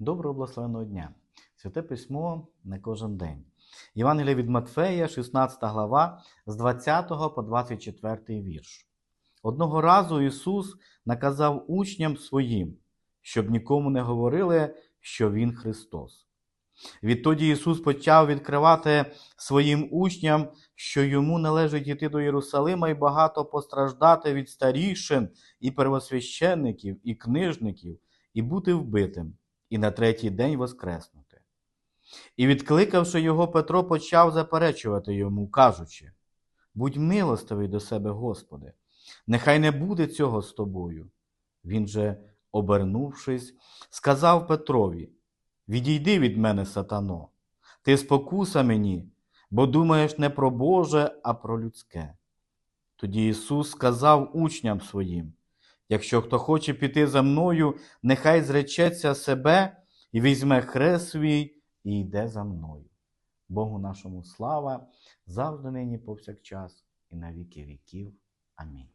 Доброго благословеного дня! Святе письмо не кожен день. Євангелія від Матфея, 16 глава, з 20 по 24 вірш. Одного разу Ісус наказав учням своїм, щоб нікому не говорили, що Він Христос. Відтоді Ісус почав відкривати своїм учням, що йому належить йти до Єрусалима і багато постраждати від старішин і первосвященників, і книжників, і бути вбитим, і на третій день воскреснути. І, відкликавши його, Петро почав заперечувати йому, кажучи: Будь милостивий до себе, Господи, нехай не буде цього з тобою. Він же, обернувшись, сказав Петрові: Відійди від мене, сатано, ти спокуса мені, бо думаєш не про Боже, а про людське. Тоді Ісус сказав учням своїм: Якщо хто хоче піти за мною, нехай зречеться себе і візьме хрест свій і йде за мною. Богу нашому слава, завжди нині повсякчас і на віки віків. Амінь.